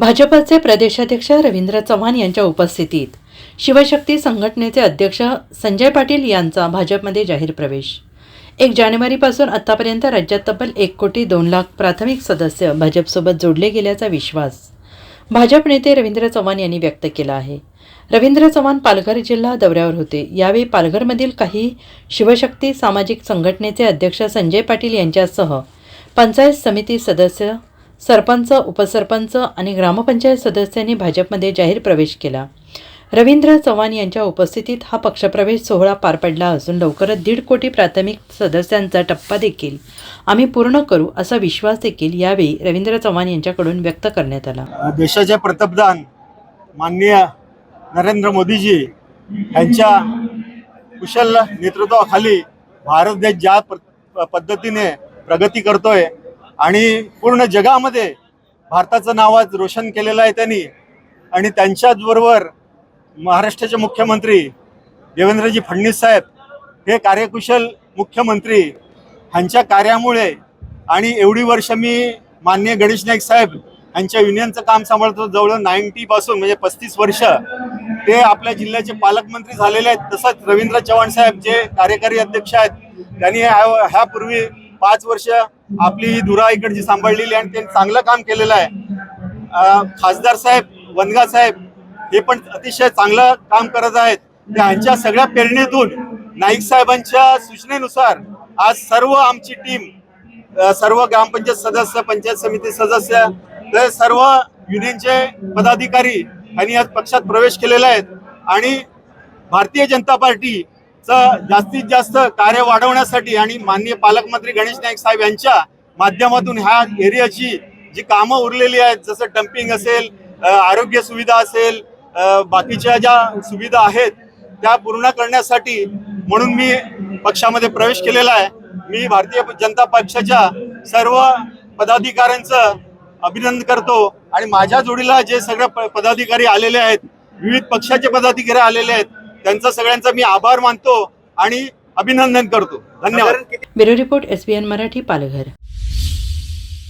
भाजपचे प्रदेशाध्यक्ष रवींद्र चव्हाण यांच्या उपस्थितीत शिवशक्ती संघटनेचे अध्यक्ष संजय पाटील यांचा भाजपमध्ये जाहीर प्रवेश. एक जानेवारीपासून आतापर्यंत राज्यात तब्बल एक कोटी दोन लाख प्राथमिक सदस्य भाजपसोबत जोडले गेल्याचा विश्वास भाजप नेते रवींद्र चव्हाण यांनी व्यक्त केला आहे. रवींद्र चव्हाण पालघर जिल्हा दौऱ्यावर होते. यावेळी पालघरमधील काही शिवशक्ती सामाजिक संघटनेचे अध्यक्ष संजय पाटील यांच्यासह पंचायत समिती सदस्य सरपंच उपसरपंच आणि ग्रामपंचायत सदस्यांनी भाजपमध्ये जाहीर प्रवेश केला. रवींद्र चव्हाण यांच्या उपस्थितीत हा पक्षप्रवेश सोहळा पार पडला असून लवकरच दीड कोटी प्राथमिक सदस्यांचा टप्पा देखील आम्ही पूर्ण करू असा विश्वास देखील यावेळी रवींद्र चव्हाण यांच्याकडून व्यक्त करण्यात आला. देशाचे पंतप्रधान माननीय नरेंद्र मोदीजी यांच्या कुशल नेतृत्वाखाली भारत देश ज्या प- पद्धतीने प्रगती करतोय आणि पूर्ण जगामध्ये भारताचं नाव आज रोशन केलेलं आहे त्यांनी. आणि त्यांच्याचबरोबर महाराष्ट्राचे मुख्यमंत्री देवेंद्रजी फडणवीस साहेब हे कार्यकुशल मुख्यमंत्री ह्यांच्या कार्यामुळे आणि एवढी वर्ष मी माननीय गणेश नाईक साहेब यांच्या युनियनचं काम सांभाळतो जवळ नाईन्टी पासून म्हणजे पस्तीस वर्ष ते आपल्या जिल्ह्याचे पालकमंत्री झालेले आहेत. तसंच रवींद्र चव्हाण साहेब जे कार्यकारी अध्यक्ष आहेत त्यांनी ह्यापूर्वी पाच वर्ष आपली ही धुरा इकडची सांभाळलेली आणि त्यांनी चांगलं काम केलेलं आहे. खासदार साहेब वनगा साहेब हे पण अतिशय चांगलं काम करत आहेत. त्यांच्या सगळ्या प्रेरणेतून नाईक साहेबांच्या सूचनेनुसार आज सर्व आमची टीम सर्व ग्रामपंचायत सदस्य पंचायत समिती सदस्य तर सर्व युनियनचे पदाधिकारी यांनी आज पक्षात प्रवेश केलेला आहेत आणि भारतीय जनता पार्टी जास्तीत जास्त कार्य वाढवण्यासाठी आणि माननीय पालकमंत्री गणेश नाईक साहेब यांच्या माध्यमातून ह्या एरियाची जी कामं उरलेली आहेत जसं डम्पिंग असेल आरोग्य सुविधा असेल बाकीच्या ज्या सुविधा आहेत त्या पूर्ण करण्यासाठी म्हणून मी पक्षामध्ये प्रवेश केलेला आहे. मी भारतीय जनता पक्षाच्या सर्व पदाधिकाऱ्यांचं अभिनंदन करतो आणि माझ्या जोडीला जे सगळे प- पदाधिकारी आलेले आहेत विविध पक्षाचे पदाधिकारी आलेले आहेत त्यांचा सगळ्यांचा मी आभार मानतो आणि अभिनंदन करतो. धन्यवाद. Bureau report S B N Marathi Palghar.